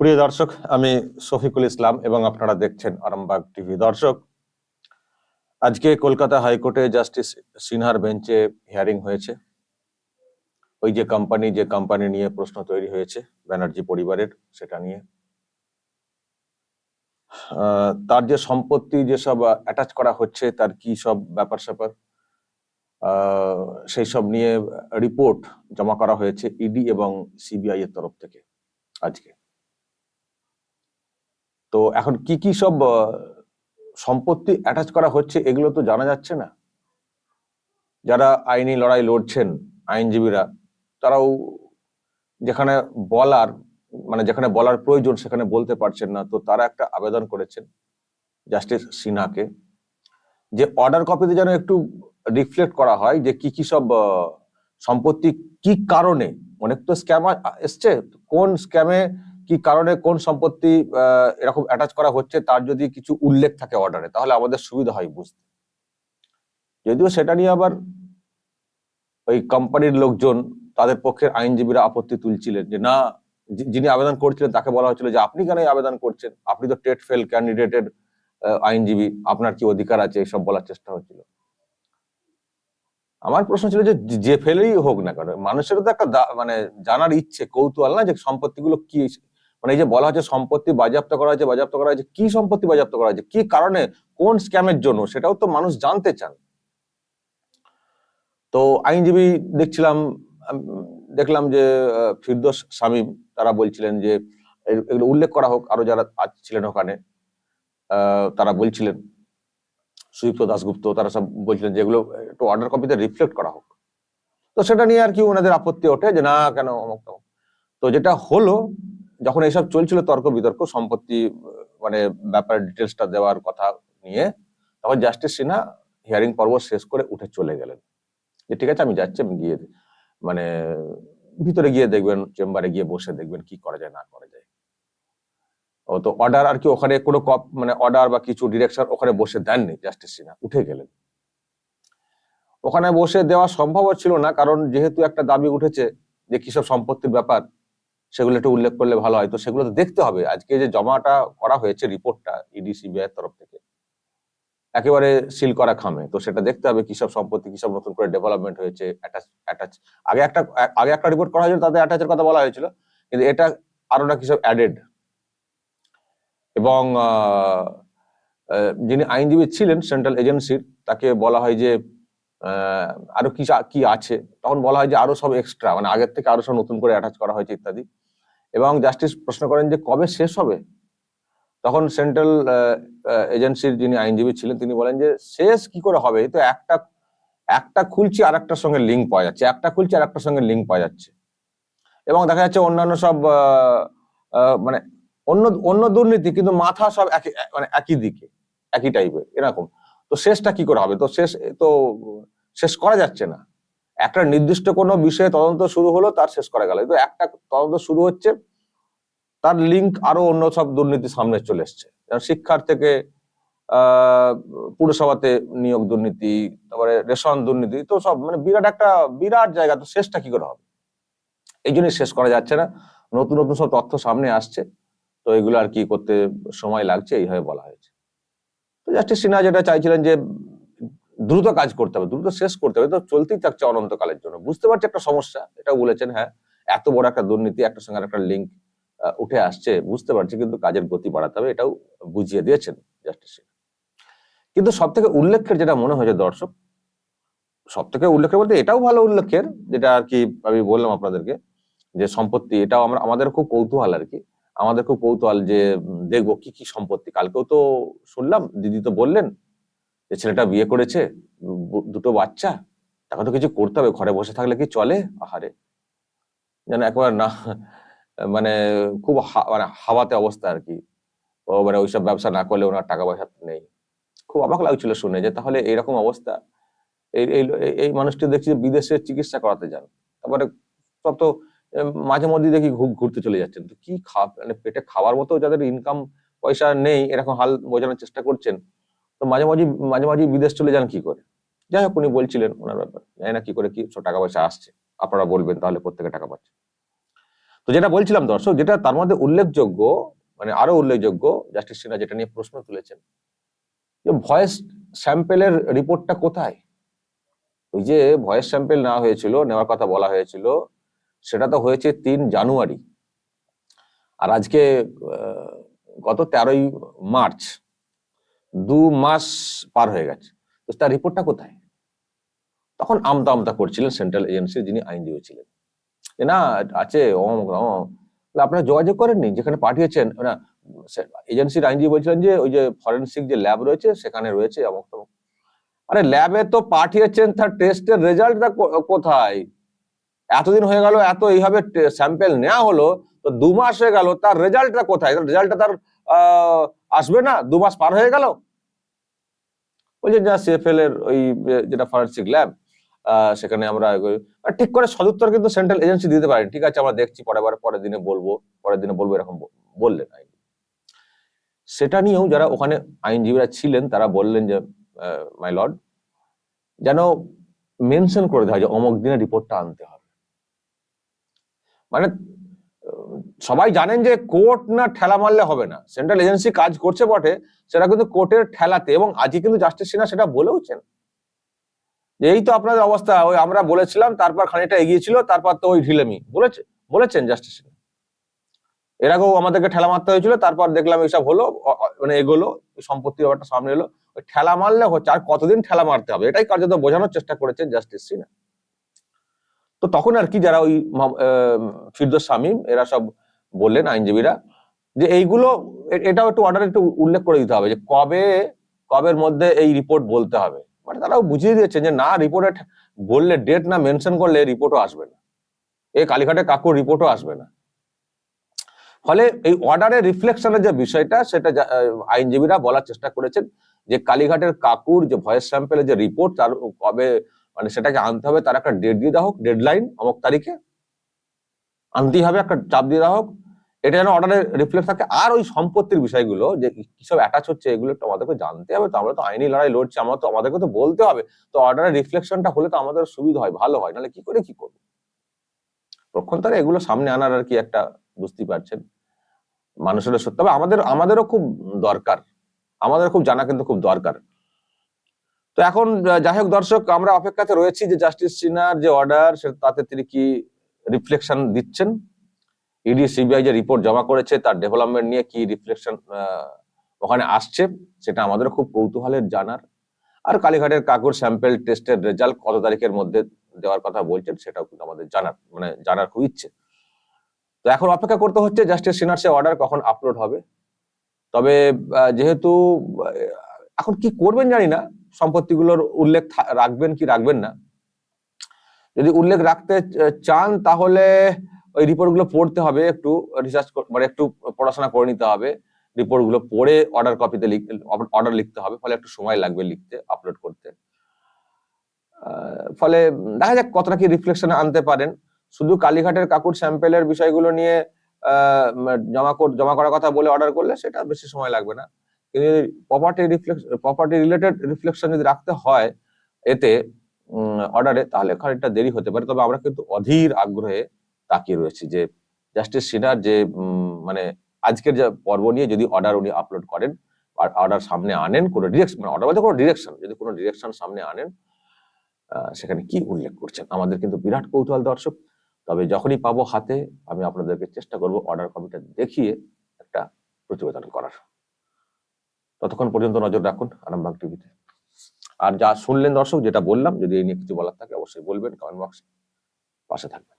প্রিয় দর্শক, আমি শফিকুল ইসলাম এবং আপনারা দেখছেন আরামবাগ টিভি। দর্শক, আজকে কলকাতা হাইকোর্টে জাস্টিস সিনহার বেঞ্চে হিয়ারিং হয়েছে। ওই যে কোম্পানি যে কোম্পানি নিয়ে প্রশ্ন তৈরি হয়েছে, ব্যানার্জি পরিবারের, সেটা নিয়ে। তার যে সম্পত্তি যেসব অ্যাটাচ করা হচ্ছে, তার কি সব ব্যাপার স্যাপার সেই সব নিয়ে রিপোর্ট জমা করা হয়েছে ইডি এবং সিবিআই এর তরফ থেকে আজকে। তো এখন কি কি সব সম্পত্তি অ্যাটাচ করা হচ্ছে এগুলো তো জানা যাচ্ছে না। যারা আইনি লড়াই লড়ছেন, আইনজীবীরা, তারাও যেখানে বলার মানে যেখানে বলার প্রয়োজন সেখানে বলতে পারছেন না। তো তারা একটা আবেদন করেছেন জাস্টিস সিনহাকে যে অর্ডার কপিতে যেন একটু রিফ্লেক্ট করা হয় যে কি কি সব সম্পত্তি কি কারণে, অনেক তো স্ক্যাম এসছে। কোন স্ক্যামে কি কারণে কোন সম্পত্তি এরকম অ্যাটাচ করা হচ্ছে তার যদি কিছু উল্লেখ থাকে অর্ডারে তাহলে আমাদের সুবিধা হয় বুঝতে। যদিও সেটা নিয়ে আবার ওই কোম্পানির লোকজন তাদের পক্ষের আইনজীবীরা আপত্তি তুলছিলেন যে, না যিনি আবেদন করছিলেন তাকে বলা হচ্ছিল যে, আপনি কেন আবেদন করছেন? আপনি তো টেট ফেল ক্যান্ডিডেটের আইনজীবী, আপনার কি অধিকার আছে? এইসব বলার চেষ্টা হচ্ছিল। আমার প্রশ্ন ছিল যে, যে- ফেলেই হোক না কেন, মানুষেরও তো একটা মানে জানার ইচ্ছে, কৌতূহল না যে সম্পত্তিগুলো কি মানে এই যে বলা হচ্ছে সম্পত্তি বাজেয়াপ্ত করা হয়েছে, বাজেয়াপ্ত করা হয়েছে, কি সম্পত্তি বাজেয়াপ্ত করা হয়েছে, কি কারণে, কোন স্ক্যামের জন্য, সেটাও তো মানুষ জানতে চান। তো আইনজীবী দেখছিলাম দেখলাম যে ফিরদোস শামীম তারা বলছিলেন যে এগুলো উল্লেখ করা হোক, আরও যারা ছিলেন ওখানে তারা বলছিলেন, সুদীপ্ত দাসগুপ্ত তারা সব বলছিলেন যে, এগুলো একটু অর্ডার কপিতে রিফ্লেক্ট করা হোক। তো সেটা নিয়ে আর কি ওনাদের আপত্তি ওঠে যে, না, কেন অমুক তো যেটা হলো যখন এইসব চলছিল তর্ক বিতর্ক, সম্পত্তি মানে ব্যাপার ডিটেলসটা দেওয়ার কথা নিয়ে, তখন জাস্টিস সিনহা হিয়ারিং পর্ব শেষ করে উঠে চলে গেলেন। যে ঠিক আছে, আমি যাচ্ছি, আমি গিয়ে মানে ভিতরে গিয়ে দেখবেন, চেম্বারে গিয়ে বসে দেখবেন কি করা যায়, না করা যায়। ও তো অর্ডার আর কি ওখানে কোনো কপ মানে অর্ডার বা কিছু ডিরেকশন ওখানে বসে দেননি জাস্টিস সিনহা, উঠে গেলেন। ওখানে বসে দেওয়া সম্ভব ছিল না, কারণ যেহেতু একটা দাবি উঠেছে যে কিসব সম্পত্তির ব্যাপার সেগুলো একটু উল্লেখ করলে ভালো হয়। তো সেগুলো তো দেখতে হবে। আজকে যে জমাটা করা হয়েছে রিপোর্টটা ইডি সিবিআই তরফ থেকে, একেবারে সিল করা খামে। তো সেটা দেখতে হবে কিসব সম্পত্তি, কিসব নতুন করে ডেভেলপমেন্ট হয়েছে অ্যাটাচ অ্যাটাচ আগে একটা আগে একটা রিপোর্ট করা হয়েছিল তাদের অ্যাটাচের কথা বলা হয়েছিল, কিন্তু এটা আরও না কিসব অ্যাডেড এবং যিনি আইনজীবী ছিলেন সেন্ট্রাল এজেন্সির তাকে বলা হয় যে আরও কি কি আছে? তখন বলা হয় যে আরও সব এক্সট্রা মানে আগের থেকে আরও সব নতুন করে অ্যাটাচ করা হয়েছে ইত্যাদি। এবং জাস্টিস প্রশ্ন করেন যে কবে শেষ হবে? তখন সেন্ট্রাল এজেন্সির যিনি আইনজীবী ছিলেন, তিনি বলেন যে শেষ কি করে হবে? তো একটা একটা খুলছি আর একটার সঙ্গে লিঙ্ক পাওয়া যাচ্ছে, একটা খুলছি আর একটার সঙ্গে লিঙ্ক পাওয়া যাচ্ছে। এবং দেখা যাচ্ছে অন্যান্য সব মানে অন্য অন্য দুর্নীতি, কিন্তু মাথা সব একই মানে একই দিকে, একই টাইপের এরকম। তো শেষটা কি করে হবে? তো শেষ তো শেষ করা যাচ্ছে না। একটা নির্দিষ্ট কোনো বিষয়ে তদন্ত শুরু হলো, তার শেষ করা গেল। তো একটা তদন্ত শুরু হচ্ছে, তার লিঙ্ক আরও অন্য সব দুর্নীতি সামনে চলে এসছে। শিক্ষার থেকে পুরসভাতে নিয়োগ দুর্নীতি, তারপরে রেশন দুর্নীতি, তো সব মানে বিরাট একটা, বিরাট জায়গা, তো শেষটা কি করে হবে? এই জন্যই শেষ করা যাচ্ছে না। নতুন নতুন সব তথ্য সামনে আসছে, তো এগুলো আর কি করতে সময় লাগছে, এইভাবে বলা হয়েছে। তো জাস্টিস সিনহা যেটা চাইছিলেন যে দ্রুত কাজ করতে হবে, দ্রুত শেষ করতে হবে তো চলতেই থাকছে অনন্তকালের জন্য। বুঝতে পারছি একটা সমস্যা এটা বলেছেন হ্যাঁ এত বড় একটা দুর্নীতি, একটা সঙ্গে একটা লিঙ্ক উঠে আসছে, বুঝতে পারছি, কিন্তু কাজের গতি বাড়াতে হবে, এটাও বুঝিয়ে দিয়েছেন জাস্টিস কিন্তু সব থেকে উল্লেখের যেটা মনে হয়েছে দর্শক সব থেকে উল্লেখের বলতে এটাও ভালো উল্লেখের, যেটা আর কি আমি বললাম আপনাদেরকে, যে সম্পত্তি, এটাও আমরা, আমাদের খুব কৌতূহল আর কি। আমাদের খুব কৌতূহল যে দেখব কি কি সম্পত্তি। কালকেও তো শুনলাম, দিদি তো বললেন যে ছেলেটা বিয়ে করেছে দুটো বাচ্চা, তাকে তো কিছু করতে হবে, ঘরে বসে থাকলে কি চলে? আহারে। যেন একবার না মানে খুব মানে হাওয়াতে অবস্থা আর কি। ও মানে ওইসব ব্যবসা না করলে ওনার টাকা পয়সা নেই। খুব অবাক লাগছিল শুনে যে তাহলে এরকম অবস্থা। এই এই মানুষটি দেখছি বিদেশে চিকিৎসা করাতে যান। তারপরে সব তো মাঝে মধ্যে দেখি ঘুরতে চলে যাচ্ছেন। তো কি খা মানে পেটে খাওয়ার মতো যাদের ইনকাম পয়সা নেই, এরকম হাল বোঝানোর চেষ্টা করছেন তো মাঝে মাঝে মাঝে মাঝে বিদেশ চলে যান কি করে? যাই হোক, উনি বলছিলেন ওনার ব্যাপার, জানি না কি করে, কি টাকা পয়সা আসছে, আপনারা বলবেন তাহলে প্রত্যেকে টাকা পাচ্ছে। তো যেটা বলছিলাম দর্শক, যেটা তার মধ্যে উল্লেখযোগ্য মানে আরও উল্লেখযোগ্য, জাস্টিস সিনহা যেটা নিয়ে প্রশ্ন তুলেছেন, যে ভয়েস স্যাম্পেলের রিপোর্টটা কোথায়? ওই যে ভয়েস স্যাম্পেল নেওয়া হয়েছিল, নেওয়ার কথা বলা হয়েছিল, সেটা তো হয়েছে তিন জানুয়ারি। আর আজকে গত তেরোই মার্চ দু মাস পার হয়ে গেছে। তো তার রিপোর্টটা কোথায়? তখন আমতা আমতা করছিলেন সেন্ট্রাল এজেন্সির যিনি আইনজীবী ছিলেন। না, আছে অমুক। আপনারা যোগাযোগ করেননি? যেখানে পাঠিয়েছেন, না এজেন্সির আইনজীবী বলছিলেন যে, ওই যে ফরেন্সিক যে ল্যাব রয়েছে, সেখানে রয়েছে, অমুক তমুক। আরে ল্যাবে তো পাঠিয়েছেন, তার টেস্টের রেজাল্টটা কোথায়? এতদিন হয়ে গেল, এত এইভাবে স্যাম্পেল নেওয়া হলো, তো দু মাস হয়ে গেল, তার রেজাল্টটা কোথায়? রেজাল্টটা তার আসবে না, দু মাস পার হয়ে গেল। বলছে যা সিএফএল এর ওই যেটা ফরেন্সিক ল্যাব সেখানে আমরা ঠিক করে সদুত্তর কিন্তু সেন্ট্রাল এজেন্সি দিতে পারেন। ঠিক আছে, আমরা দেখছি বার, পরের দিনে বলব, পরের দিনে বলব, এরকম বললেন সেটা নিয়েও যারা ওখানে আইনজীবীরা ছিলেন, তারা বললেন যে মাই লর্ড যেন মেনশন করে দেওয়া যে, অমুক দিনে রিপোর্টটা আনতে হবে। মানে সবাই জানেন যে কোর্ট না ঠেলা মারলে হবে না। সেন্ট্রাল এজেন্সি কাজ করছে বটে, সেটা কিন্তু কোর্টের ঠেলাতে, এবং আজকে কিন্তু জাস্টিস সিনহা সেটা বলেওছেন। এই তো আপনাদের অবস্থা, ওই আমরা বলেছিলাম, তারপর খানিকটা এগিয়েছিল তারপর তো ওই ঢিলেমি। বলেছে, বলেছেন জাস্টিস সিনহা এর আগেও আমাদেরকে ঠেলা মারতে হয়েছিল, তারপর দেখলাম এইসব হলো মানে এগোলো সম্পত্তি ব্যাপারটা সামনে এলো। ঠেলা মারলে হচ্ছে, আর কতদিন ঠেলা মারতে হবে? এটাই কার্যত বোঝানোর চেষ্টা করেছেন জাস্টিস সিনহা তো তখন আর কি যারা ওই ফিরদোস শামীম এরা সব বললেন আইনজীবীরা যে এইগুলো এটাও একটু অর্ডার একটু উল্লেখ করে দিতে হবে যে কবে, কবের মধ্যে এই রিপোর্ট বলতে হবে। মানে তারাও বুঝিয়ে দিয়েছেন যে না রিপোর্টে বললে ডেট না মেনশন করলে রিপোর্টও আসবে না। এই কালীঘাটে কাকুর রিপোর্টও আসবে না। ফলে এই অর্ডারের রিফ্লেকশনের যে বিষয়টা, সেটা আইনজীবীরা বলার চেষ্টা করেছেন যে কালীঘাটের কাকুর যে ভয়েস স্যাম্পেলের যে রিপোর্ট তার কবে মানে সেটাকে আনতে হবে, তার একটা ডেট দিয়ে দেওয়া হোক ডেডলাইন অমুক তারিখে। আনতেই হবে, একটা চাপ দিয়ে দেওয়া হোক। এটা যেন অর্ডারে রিফ্লেক্ট থাকে। আর ওই সম্পত্তির বিষয়গুলো, যে কিসব অ্যাটাচ হচ্ছে, এগুলো একটু আমাদেরকে জানতে হবে। তো আমরা তো আইনি লড়াই লড়ছি, আমরা তো আমাদেরকে তো বলতে হবে। তো অর্ডারের রিফ্লেকশনটা হলে তো আমাদের সুবিধা হয়, ভালো হয়। নাহলে কি করে কি করব? পক্ষান্তরে এগুলো সামনে আনার আর কি একটা বুঝতেই পারছেন। মানুষেরও সত্যি। তবে আমাদের, আমাদেরও খুব দরকার। আমাদের খুব জানা কিন্তু খুব দরকার। তো এখন যাই হোক দর্শক, আমরা অপেক্ষাতে রয়েছি যে জাস্টিস সিনহার যে অর্ডার তাতে তিনি কি রিফ্লেকশন দিচ্ছেন? ইডি সিবিআই যে রিপোর্ট জমা করেছে, তার ডেভেলপমেন্ট নিয়ে কি রিফ্লেকশন ওখানে আসছে, সেটা আমাদের খুব কৌতূহলের জানার। আর কালীঘাটের কাকুর স্যাম্পেল টেস্টের রেজাল্ট কত তারিখের মধ্যে দেওয়ার কথা বলছেন, সেটাও কিন্তু আমাদের জানার মানে জানার খুব ইচ্ছে। তো এখন অপেক্ষা করতে হচ্ছে জাস্টিস সিনহার সে অর্ডার কখন আপলোড হবে। তবে যেহেতু এখন কি করবেন জানি না সম্পত্তিগুলোর উল্লেখ রাখবেন কি রাখবেন না? যদি উল্লেখ রাখতে চান তাহলে ওই রিপোর্টগুলো পড়তে হবে, একটু রিসার্চ মানে একটু পড়াশোনা করে নিতে হবে। রিপোর্টগুলো পড়ে অর্ডার কপিতে অর্ডার লিখতে হবে, ফলে একটু সময় লাগবে লিখতে আপলোড করতে। ফলে দেখা যাক কতটা কি রিফ্লেকশনে আনতে পারেন। শুধু কালীঘাটের কাকুর স্যাম্পেলের বিষয়গুলো নিয়ে জমা জমা করার কথা বলে অর্ডার করলে সেটা বেশি সময় লাগবে না। Property reflex property related reflection যদি রাখতে হয়, এতে অর্ডারে তাহলে খানিকটা দেরি হতে পারে। তবে আমরা কিন্তু অধীর আগ্রহে তাকিয়ে রয়েছি যে জাস্টিস সিনহার যে মানে আজকের যে পর্ব নিয়ে যদি অর্ডার উনি আপলোড করেন, আর অর্ডার সামনে আনেন, কোনো ডিরেকশন মানে অর্ডার বলতে কোনো ডিরেকশন যদি কোনো ডিরেকশন সামনে আনেন সেখানে কি উল্লেখ করছেন? আমাদের কিন্তু বিরাট কৌতূহল দর্শক। তবে যখনই পাবো হাতে, আমি আপনাদেরকে চেষ্টা করব অর্ডার কপিটা দেখিয়ে একটা প্রতিবেদন করার। ততক্ষণ পর্যন্ত নজর রাখুন আরামবাগ টিভিতে আর যা শুনলেন দর্শক, যেটা বললাম, যদি এই নিয়ে কিছু বলার থাকে, অবশ্যই বলবেন কমেন্ট বক্সে পাশে থাকবেন।